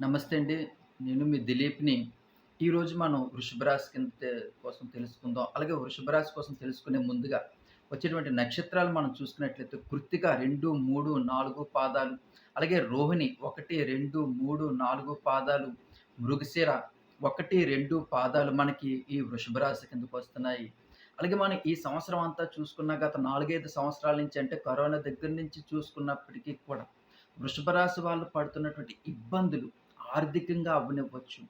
నమస్తే అండి. నేను మీ దిలీప్‌ని. ఈరోజు మనం వృషభ రాశి కింద కోసం తెలుసుకుందాం. అలాగే వృషభ రాశి కోసం తెలుసుకునే ముందుగా వచ్చేటువంటి నక్షత్రాలు మనం చూసుకున్నట్లయితే కృత్తిక 2, 3, 4 పాదాలు, అలాగే రోహిణి 1, 2, 3, 4 పాదాలు, మృగశిర 1, 2 పాదాలు మనకి ఈ వృషభ రాశి కిందకొస్తున్నాయి. అలాగే మనం ఈ సంవత్సరం అంతా చూసుకున్న గత 4, 5 సంవత్సరాల నుంచి అంటే కరోనా దగ్గర నుంచి చూసుకున్నప్పటికీ కూడా వృషభ రాశి వాళ్ళు పడుతున్నటువంటి ఇబ్బందులు ఆర్థికంగా అవ్వనివ్వచ్చు.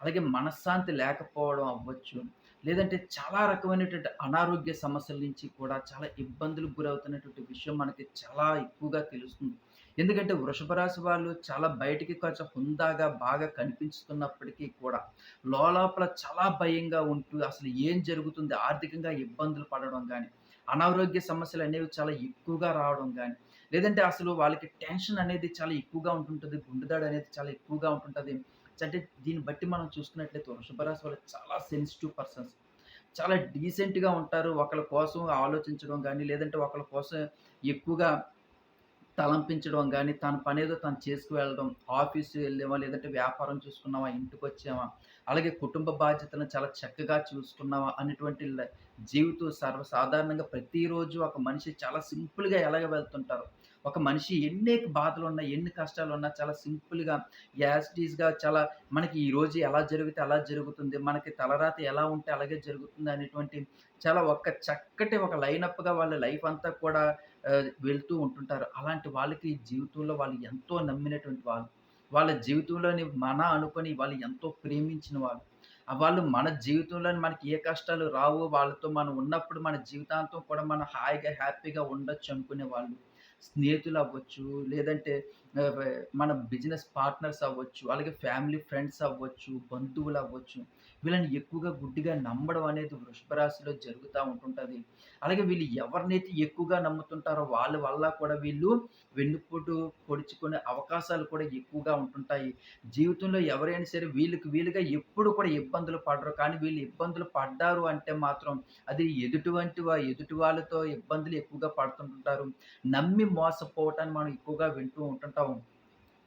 అలాగే మనశ్శాంతి లేకపోవడం అవ్వచ్చు. లేదంటే చాలా రకమైనటువంటి అనారోగ్య సమస్యల నుంచి కూడా చాలా ఇబ్బందులకు గురవుతున్నటువంటి విషయం మనకి చాలా ఎక్కువగా తెలుస్తుంది. ఎందుకంటే వృషభ రాశి వాళ్ళు చాలా బయటికి కొంచెం హుందాగా బాగా కనిపించుతున్నప్పటికీ కూడా లోలోపల చాలా భయంగా ఉంటూ అసలు ఏం జరుగుతుంది ఆర్థికంగా ఇబ్బందులు పడడం కానీ అనారోగ్య సమస్యలు అనేవి చాలా ఎక్కువగా రావడం కానీ లేదంటే అసలు వాళ్ళకి టెన్షన్ అనేది చాలా ఎక్కువగా ఉంటుంటుంది గుండెదాడు అనేది చాలా ఎక్కువగా ఉంటుంటుంది అంటే దీన్ని బట్టి మనం చూసుకున్నట్లయితే వృషభరాశి వాళ్ళు చాలా సెన్సిటివ్ పర్సన్స్. చాలా డీసెంట్‌గా ఉంటారు. ఒకళ్ళ కోసం ఆలోచించడం కానీ లేదంటే ఒకళ్ళ కోసం ఎక్కువగా తలంపించడం కానీ తన పనేదో తను చేసుకు వెళ్ళడం. ఆఫీసు వెళ్ళామా, లేదంటే వ్యాపారం చూసుకున్నామా, వచ్చావా అలాగే కుటుంబ బాధ్యతలను చాలా చక్కగా చూసుకున్నామా అనేటువంటి జీవితం సర్వసాధారణంగా ప్రతిరోజు ఒక మనిషి చాలా సింపుల్‌గా ఎలాగ వెళ్తుంటారు ఒక మనిషి ఎన్ని బాధలు ఉన్నా ఎన్ని కష్టాలు ఉన్నా చాలా సింపుల్‌గా యాజ్ చాలా మనకి ఈరోజు ఎలా జరిగితే అలా జరుగుతుంది. మనకి తలరాత ఎలా ఉంటే అలాగే జరుగుతుంది అనేటువంటి చాలా ఒక చక్కటి ఒక లైనప్‌గా వాళ్ళ లైఫ్ అంతా కూడా వెళ్తూ ఉంటుంటారు. అలాంటి వాళ్ళకి జీవితంలో వాళ్ళు ఎంతో నమ్మినటువంటి వాళ్ళు. వాళ్ళ జీవితంలోని మన అనుకొని వాళ్ళు ఎంతో ప్రేమించిన వాళ్ళు. వాళ్ళు మన జీవితంలోని మనకి ఏ కష్టాలు రావు. వాళ్ళతో మనం ఉన్నప్పుడు మన జీవితాంతం కూడా మనం హాయిగా, హ్యాపీగా ఉండొచ్చు అనుకునే వాళ్ళు. స్నేహితులు అవ్వచ్చు లేదంటే మన బిజినెస్ పార్ట్నర్స్ అవ్వచ్చు, అలాగే ఫ్యామిలీ ఫ్రెండ్స్ అవ్వచ్చు, బంధువులు అవ్వచ్చు. వీళ్ళని ఎక్కువగా గుడ్డిగా నమ్మడం అనేది వృషభ రాశిలో జరుగుతూ ఉంటుంటుంది అలాగే వీళ్ళు ఎవరినైతే ఎక్కువగా నమ్ముతుంటారో వాళ్ళ వల్ల కూడా వీళ్ళు వెన్నుపోటు పొడుచుకునే అవకాశాలు కూడా ఎక్కువగా ఉంటుంటాయి. జీవితంలో ఎవరైనా సరే వీళ్ళకి వీలుగా ఎప్పుడు కూడా ఇబ్బందులు పడరు. కానీ వీళ్ళు ఇబ్బందులు పడ్డారు అంటే మాత్రం అది ఎదుటువంటి వా ఎదుటి వాళ్ళతో ఇబ్బందులు ఎక్కువగా పడుతుంటుంటారు. నమ్మి మోసపోవటాన్ని మనం ఎక్కువగా వింటూ ఉంటుంటాము.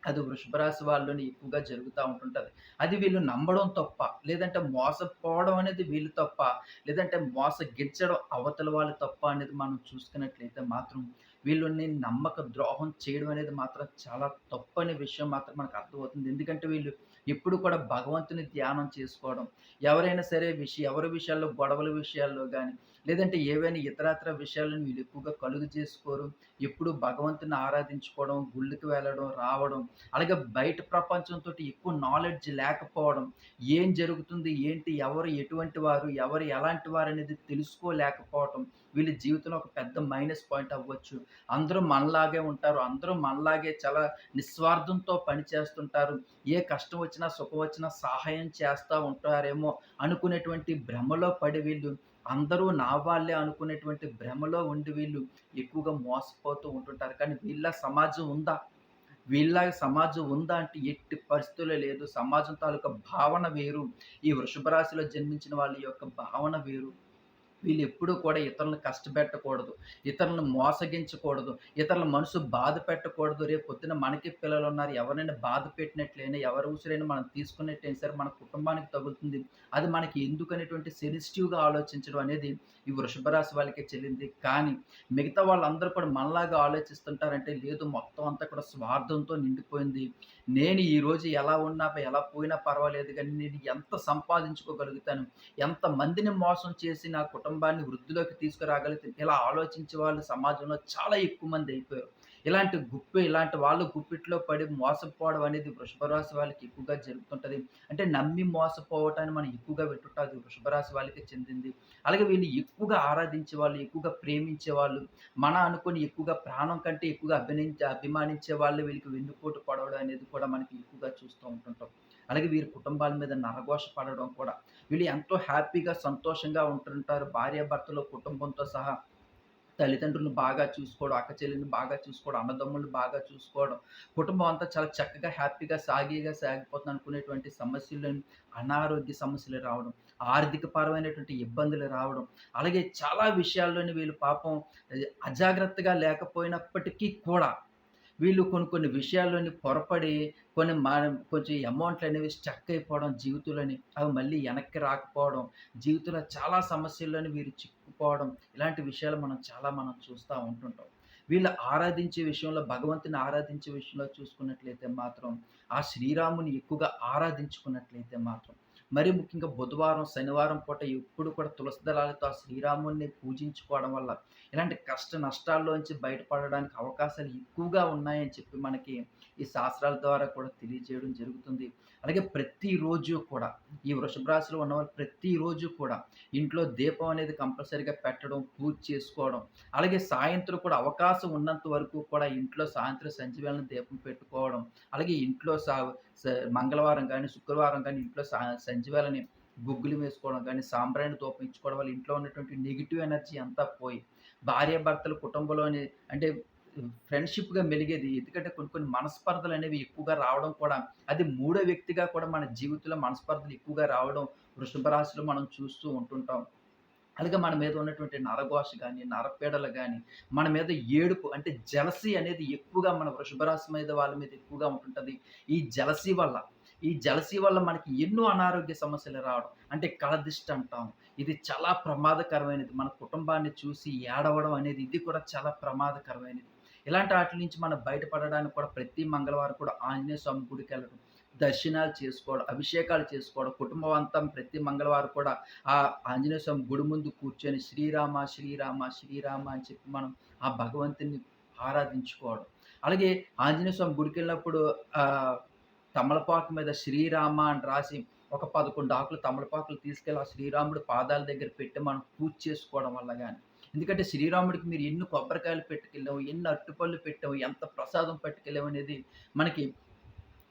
అది వృషభ రాశి ఎక్కువగా జరుగుతూ ఉంటుంటుంది అది వీళ్ళు నమ్మడం తప్ప, లేదంటే మోసపోవడం అనేది వీళ్ళు తప్ప, లేదంటే మోసగించడం అవతల వాళ్ళు తప్ప అనేది మనం చూసుకున్నట్లయితే మాత్రం వీళ్ళని నమ్మక ద్రోహం చేయడం అనేది మాత్రం చాలా తప్పనే విషయం మాత్రం మనకు అర్థమవుతుంది. ఎందుకంటే వీళ్ళు ఎప్పుడు కూడా భగవంతుని ధ్యానం చేసుకోవడం, ఎవరైనా సరే విషయం ఎవరి విషయాల్లో గొడవల విషయాల్లో కానీ లేదంటే ఏవైనా ఇతరాతర విషయాలను వీళ్ళు ఎక్కువగా కలుగు చేసుకోరు. ఎప్పుడు భగవంతుని ఆరాధించుకోవడం, గుళ్ళకి వెళ్ళడం, రావడం, అలాగే బయట ప్రపంచంతోటి ఎక్కువ నాలెడ్జ్ లేకపోవడం, ఏం జరుగుతుంది, ఏంటి, ఎవరు ఎటువంటి వారు, ఎవరు ఎలాంటి అనేది తెలుసుకోలేకపోవడం వీళ్ళ జీవితంలో ఒక పెద్ద మైనస్ పాయింట్ అవ్వచ్చు. అందరూ మనలాగే ఉంటారు. అందరూ మనలాగే చాలా నిస్వార్థంతో పని చేస్తుంటారు. ఏ కష్టం వచ్చినా, సుఖం వచ్చినా సహాయం చేస్తూ ఉంటారేమో అనుకునేటువంటి భ్రమలో పడి వీళ్ళు అందరూ నా వాళ్ళే అనుకునేటువంటి భ్రమలో ఉండి వీళ్ళు ఎక్కువగా మోసపోతూ ఉంటుంటారు. కానీ వీళ్ళ సమాజం ఉందా? వీళ్ళ సమాజం ఉందా అంటే ఎట్టి పరిస్థితుల్లో లేదు. సమాజం తాలూకా భావన వేరు. ఈ వృషభ రాశిలో జన్మించిన వాళ్ళ యొక్క భావన వేరు. వీళ్ళు ఎప్పుడూ కూడా ఇతరులను కష్టపెట్టకూడదు. ఇతరులను మోసగించకూడదు. ఇతరుల మనసు బాధ పెట్టకూడదు. రేపొద్దున మనకి పిల్లలున్నారు. ఎవరైనా బాధ పెట్టినట్లయినా, ఎవరి ఉసిరైనా మనం తీసుకున్నట్టయినా సరే మన కుటుంబానికి తగులుతుంది. అది మనకి ఎందుకనేటువంటి సెన్సిటివ్‌గా ఆలోచించడం అనేది ఈ వృషభ రాశి వాళ్ళకే చెల్లింది. కానీ మిగతా వాళ్ళందరూ కూడా మనలాగా ఆలోచిస్తుంటారంటే లేదు మొత్తం అంతా కూడా స్వార్థంతో నిండిపోయింది. నేను ఈరోజు ఎలా ఉన్నా, ఎలా పోయినా పర్వాలేదు కానీ నేను ఎంత సంపాదించుకోగలుగుతాను, ఎంత మందిని మోసం చేసి నా కుటుంబం కుటుంబాన్ని వృద్ధిలోకి తీసుకురాగలిగితే ఇలా ఆలోచించే వాళ్ళు సమాజంలో చాలా ఎక్కువ మంది అయిపోయారు. ఇలాంటి గుప్పి ఇలాంటి వాళ్ళు గుప్పిట్లో పడి మోసపోవడం అనేది వృషభ రాశి వాళ్ళకి ఎక్కువగా జరుగుతుంటుంది అంటే నమ్మి మోసపోవటాన్ని మనం ఎక్కువగా పెట్టుంటుంది అది వృషభ రాశి చెందింది. అలాగే వీళ్ళు ఎక్కువగా ఆరాధించే వాళ్ళు, ఎక్కువగా ప్రేమించే వాళ్ళు, మన అనుకుని ఎక్కువగా ప్రాణం కంటే ఎక్కువగా అభినించే అభిమానించే వాళ్ళు వీళ్ళకి వెన్నుపోటు పడవడం అనేది కూడా మనకి ఎక్కువగా చూస్తూ ఉంటుంటాం. అలాగే వీరి కుటుంబాల మీద నరఘోష పడడం కూడా. వీళ్ళు ఎంతో హ్యాపీగా, సంతోషంగా ఉంటుంటారు. భార్యాభర్తలు, కుటుంబంతో సహా. తల్లిదండ్రులను బాగా చూసుకోవడం, అక్క చెల్లిని బాగా చూసుకోవడం, అన్నదమ్ములను బాగా చూసుకోవడం, కుటుంబం అంతా చాలా చక్కగా హ్యాపీగా సాగిగా సాగిపోతుంది అనుకునేటువంటి సమస్యలు అనారోగ్య సమస్యలు రావడం, ఆర్థిక పరమైనటువంటి ఇబ్బందులు రావడం, అలాగే చాలా విషయాల్లోని వీళ్ళు పాపం అజాగ్రత్తగా లేకపోయినప్పటికీ కూడా వీళ్ళు కొన్ని కొన్ని విషయాల్లోని పొరపడి కొన్ని మా కొంచెం అమౌంట్లు అనేవి స్టక్ అయిపోవడం జీవితంలోని అవి మళ్ళీ వెనక్కి రాకపోవడం జీవితంలో చాలా సమస్యల్లోని వీరు చిక్కుపోవడం ఇలాంటి విషయాలు మనం చాలా మనం చూస్తూ ఉంటుంటాం. వీళ్ళు ఆరాధించే విషయంలో భగవంతుని ఆరాధించే విషయంలో చూసుకున్నట్లయితే మాత్రం ఆ శ్రీరాముని ఎక్కువగా ఆరాధించుకున్నట్లయితే మాత్రం మరి ముఖ్యంగా బుధవారం శనివారం పూట ఎప్పుడు కూడా తులసి దళాలతో ఆ శ్రీరాముడిని పూజించుకోవడం వల్ల ఇలాంటి కష్ట నష్టాల్లోంచి బయటపడడానికి అవకాశాలు ఎక్కువగా ఉన్నాయని చెప్పి మనకి ఈ శాస్త్రాల ద్వారా కూడా తెలియజేయడం జరుగుతుంది. అలాగే ప్రతిరోజు కూడా ఈ వృషభ రాశిలో ఉన్నవాళ్ళు ప్రతిరోజు కూడా ఇంట్లో దీపం అనేది కంపల్సరీగా పెట్టడం పూజ చేసుకోవడం అలాగే సాయంత్రం కూడా అవకాశం ఉన్నంత వరకు కూడా ఇంట్లో సాయంత్రం సంచివేళను దీపం పెట్టుకోవడం అలాగే ఇంట్లో సా మంగళవారం కానీ శుక్రవారం కానీ ఇంట్లో సా సంచివేళని గుగ్గులు వేసుకోవడం కానీ సాంబ్రాణి తోపించుకోవడం ఇచ్చుకోవడం వల్ల ఇంట్లో ఉన్నటువంటి నెగిటివ్ ఎనర్జీ అంతా పోయి భార్యాభర్తలు కుటుంబంలోని అంటే ఫ్రెండ్షిప్గా మెలిగేది ఎందుకంటే కొన్ని కొన్ని మనస్పర్ధలు అనేవి ఎక్కువగా రావడం కూడా అది మూడో వ్యక్తిగా కూడా మన జీవితంలో మనస్పర్ధలు ఎక్కువగా రావడం వృషభ రాశిలో మనం చూస్తూ ఉంటుంటాం. అలాగే మన మీద ఉన్నటువంటి నరఘోష కానీ నరపీడలు కానీ మన మీద ఏడుపు అంటే జలసి అనేది ఎక్కువగా మన వృషభ రాశి మీద వాళ్ళ మీద ఎక్కువగా ఉంటుంటుంది. ఈ జలసి వల్ల ఈ జలసి వల్ల మనకి ఎన్నో అనారోగ్య సమస్యలు రావడం అంటే కళదిష్టి అంటాం. ఇది చాలా ప్రమాదకరమైనది. మన కుటుంబాన్ని చూసి ఏడవడం అనేది ఇది కూడా చాలా ప్రమాదకరమైనది. ఇలాంటి వాటి నుంచి మనం బయటపడడానికి కూడా ప్రతి మంగళవారం కూడా ఆంజనేయ స్వామి గుడికి వెళ్ళడం దర్శనాలు చేసుకోవడం అభిషేకాలు చేసుకోవడం కుటుంబం అంతా ప్రతి మంగళవారం కూడా ఆ ఆంజనేయ స్వామి గుడి ముందు కూర్చొని శ్రీరామ శ్రీరామ శ్రీరామ అని చెప్పి మనం ఆ భగవంతుని ఆరాధించుకోవడం. అలాగే ఆంజనేయ స్వామి గుడికి వెళ్ళినప్పుడు తమలపాకు మీద శ్రీరామ అని రాసి ఒక పదకొండు ఆకులు తమలపాకులు తీసుకెళ్ళి ఆ శ్రీరాముడు పాదాల దగ్గర పెట్టి మనం పూజ చేసుకోవడం వల్ల కానీ ఎందుకంటే శ్రీరాముడికి మీరు ఎన్ని కొబ్బరికాయలు పెట్టుకెళ్ళావు ఎన్ని అట్టుపళ్ళు పెట్టావు ఎంత ప్రసాదం పట్టుకెళ్ళావు అనేది మనకి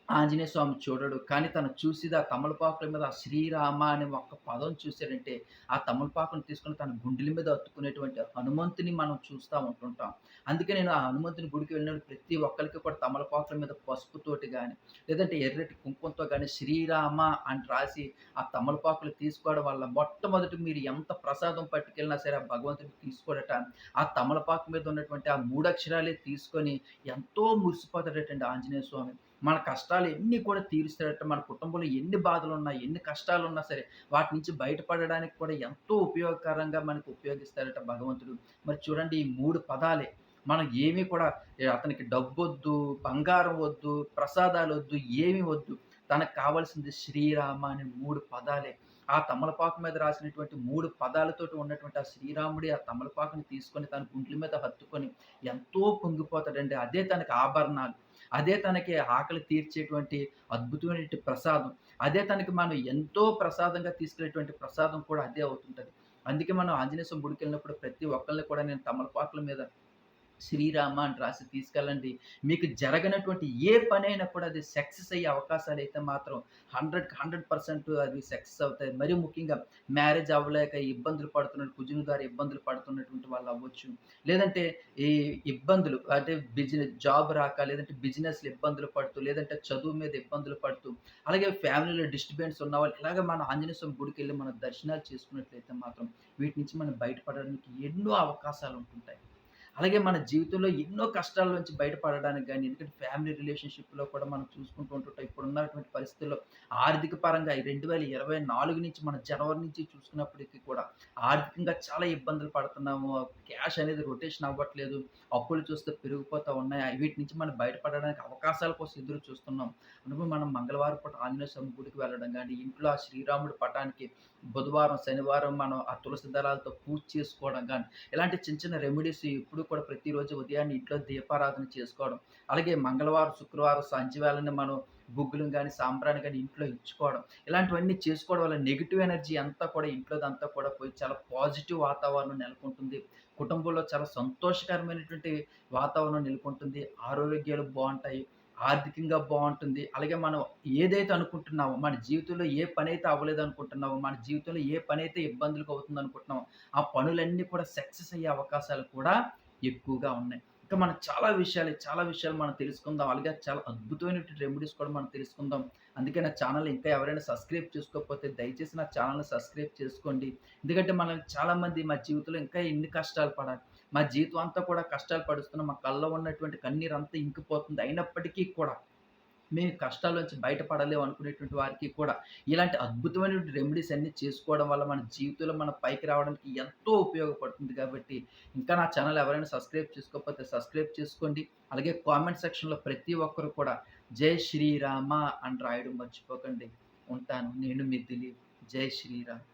ఆంజనేయ స్వామి చూడడు. కానీ తను చూసి ఆ తమలపాకుల మీద ఆ శ్రీరామ అనే ఒక్క పదం చూశాడంటే ఆ తమలపాకును తీసుకుని తన గుండెల మీద అత్తుకునేటువంటి హనుమంతుని మనం చూస్తూ ఉంటుంటాం. అందుకే నేను ఆ హనుమంతుని గుడికి వెళ్ళినప్పుడు ప్రతి ఒక్కరికి కూడా తమలపాకుల మీద పసుపుతోటి కానీ లేదంటే ఎర్రటి కుంకుమతో కానీ శ్రీరామ అని రాసి ఆ తమలపాకులు తీసుకోవడం వల్ల మొట్టమొదటి మీరు ఎంత ప్రసాదం పట్టుకెళ్ళినా సరే ఆ భగవంతుడికి తీసుకోడట ఆ తమలపాకు మీద ఉన్నటువంటి ఆ మూడక్షరాలే తీసుకొని ఎంతో మురిసిపోతాడటండి ఆంజనేయ స్వామి. మన కష్టాలు ఎన్ని కూడా తీరుస్తాడట మన కుటుంబంలో ఎన్ని బాధలు ఉన్నా ఎన్ని కష్టాలు ఉన్నా సరే వాటి నుంచి బయటపడడానికి కూడా ఎంతో ఉపయోగకరంగా మనకు ఉపయోగిస్తాడట భగవంతుడు. మరి చూడండి ఈ మూడు పదాలే. మనం ఏమీ కూడా అతనికి డబ్బు వద్దు బంగారం వద్దు ప్రసాదాలు వద్దు ఏమీ వద్దు. తనకు కావాల్సింది శ్రీరామ అనే మూడు పదాలే. ఆ తమలపాకు మీద రాసినటువంటి మూడు పదాలతోటి ఉన్నటువంటి ఆ శ్రీరాముడి ఆ తమలపాకుని తీసుకొని తన గుంట్ల మీద హత్తుకొని ఎంతో పొంగిపోతాడండి. అదే తనకి ఆభరణాలు. అదే తనకి ఆకలి తీర్చేటువంటి అద్భుతమైనటువంటి ప్రసాదం. అదే తనకి మనం ఎంతో ప్రసాదంగా తీసుకునేటువంటి ప్రసాదం కూడా అదే అవుతుంటుంది. అందుకే మనం ఆంజనేయ స్వామి గుడికి వెళ్ళినప్పుడు ప్రతి ఒక్కరిని కూడా నేను తమలపాకుల మీద శ్రీరామ అని రాసి తీసుకెళ్ళండి. మీకు జరగనటువంటి ఏ పనైనా కూడా అది సక్సెస్ అయ్యే అవకాశాలు అయితే మాత్రం హండ్రెడ్ హండ్రెడ్ పర్సెంట్ అది సక్సెస్ అవుతాయి. మరి ముఖ్యంగా మ్యారేజ్ అవ్వలేక ఇబ్బందులు పడుతున్న కుజుని ద్వారా ఇబ్బందులు పడుతున్నటువంటి వాళ్ళు అవ్వచ్చు. లేదంటే ఈ ఇబ్బందులు అంటే బిజినెస్ జాబ్ రాక లేదంటే బిజినెస్లు ఇబ్బందులు పడుతూ లేదంటే చదువు మీద ఇబ్బందులు పడుతూ అలాగే ఫ్యామిలీలో డిస్టర్బెన్స్ ఉన్న వాళ్ళు ఇలాగ మన ఆంజనేయ స్వామి గుడికి వెళ్ళి మన దర్శనాలు చేసుకున్నట్లయితే మాత్రం వీటి నుంచి మనం బయటపడడానికి ఎన్నో అవకాశాలు ఉంటుంటాయి. అలాగే మన జీవితంలో ఎన్నో కష్టాల నుంచి బయటపడడానికి కానీ ఎందుకంటే ఫ్యామిలీ రిలేషన్షిప్లో కూడా మనం చూసుకుంటూ ఉంటుంటాం ఇప్పుడు ఉన్నటువంటి పరిస్థితుల్లో ఆర్థిక పరంగా రెండు వేల ఇరవై నాలుగు నుంచి మన జనవరి నుంచి చూసుకున్నప్పటికీ కూడా ఆర్థికంగా చాలా ఇబ్బందులు పడుతున్నాము. క్యాష్ అనేది రొటేషన్ అవ్వట్లేదు. అప్పులు చూస్తే పెరిగిపోతూ ఉన్నాయి. వీటి నుంచి మనం బయటపడడానికి అవకాశాల కోసం ఎదురు చూస్తున్నాం. అందుకు మనం మంగళవారం పూట ఆంజనేయ స్వామి గుడికి వెళ్ళడం కానీ ఇంట్లో ఆ శ్రీరాముడి పటానికి బుధవారం శనివారం మనం ఆ తులసి దళాలతో పూజ చేసుకోవడం కానీ ఇలాంటి చిన్న చిన్న రెమెడీస్ ఇప్పుడు కూడా ప్రతిరోజు ఉదయాన్నే ఇంట్లో దీపారాధన చేసుకోవడం అలాగే మంగళవారం శుక్రవారం సంచివేళని మనం గుగ్గులు కానీ సాంబ్రాన్ని కానీ ఇంట్లో ఇచ్చుకోవడం ఇలాంటివన్నీ చేసుకోవడం వల్ల నెగిటివ్ ఎనర్జీ అంతా కూడా ఇంట్లోదంతా కూడా పోయి చాలా పాజిటివ్ వాతావరణం నెలకొంటుంది. కుటుంబంలో చాలా సంతోషకరమైనటువంటి వాతావరణం నెలకొంటుంది. ఆరోగ్యాలు బాగుంటాయి ఆర్థికంగా బాగుంటుంది. అలాగే మనం ఏదైతే అనుకుంటున్నామో మన జీవితంలో ఏ పని అయితే అవ్వలేదు అనుకుంటున్నామో మన జీవితంలో ఏ పని అయితే ఇబ్బందులకు అవుతుంది అనుకుంటున్నామో ఆ పనులన్నీ కూడా సక్సెస్ అయ్యే అవకాశాలు కూడా ఎక్కువగా ఉన్నాయి ఇంకా మనం చాలా విషయాలు చాలా విషయాలు మనం తెలుసుకుందాం అలాగే చాలా అద్భుతమైనటువంటి రెమెడీస్ కూడా మనం తెలుసుకుందాం అందుకే నా ఛానల్ ఇంకా ఎవరైనా సబ్స్క్రైబ్ చేసుకోకపోతే దయచేసి నా ఛానల్ని సబ్స్క్రైబ్ చేసుకోండి ఎందుకంటే మనం చాలామంది మా జీవితంలో ఇంకా ఎన్ని కష్టాలు పడాలి మా జీవితం అంతా కూడా కష్టాలు పడుస్తున్నాం. మా కళ్ళలో ఉన్నటువంటి కన్నీరంతా ఇంకిపోతుంది. అయినప్పటికీ కూడా మేము కష్టాల్లోంచి బయటపడలేము అనుకునేటువంటి వారికి కూడా ఇలాంటి అద్భుతమైనటువంటి రెమెడీస్ అన్నీ చేసుకోవడం వల్ల మన జీవితంలో మనం పైకి రావడానికి ఎంతో ఉపయోగపడుతుంది కాబట్టి ఇంకా నా ఛానల్ ఎవరైనా సబ్స్క్రైబ్ చేసుకోకపోతే సబ్స్క్రైబ్ చేసుకోండి. అలాగే కామెంట్ సెక్షన్‌లో ప్రతి ఒక్కరు కూడా జై శ్రీరామ అని రాయడం మర్చిపోకండి. ఉంటాను. నేను మీ దిలీప్. జై శ్రీరామ్.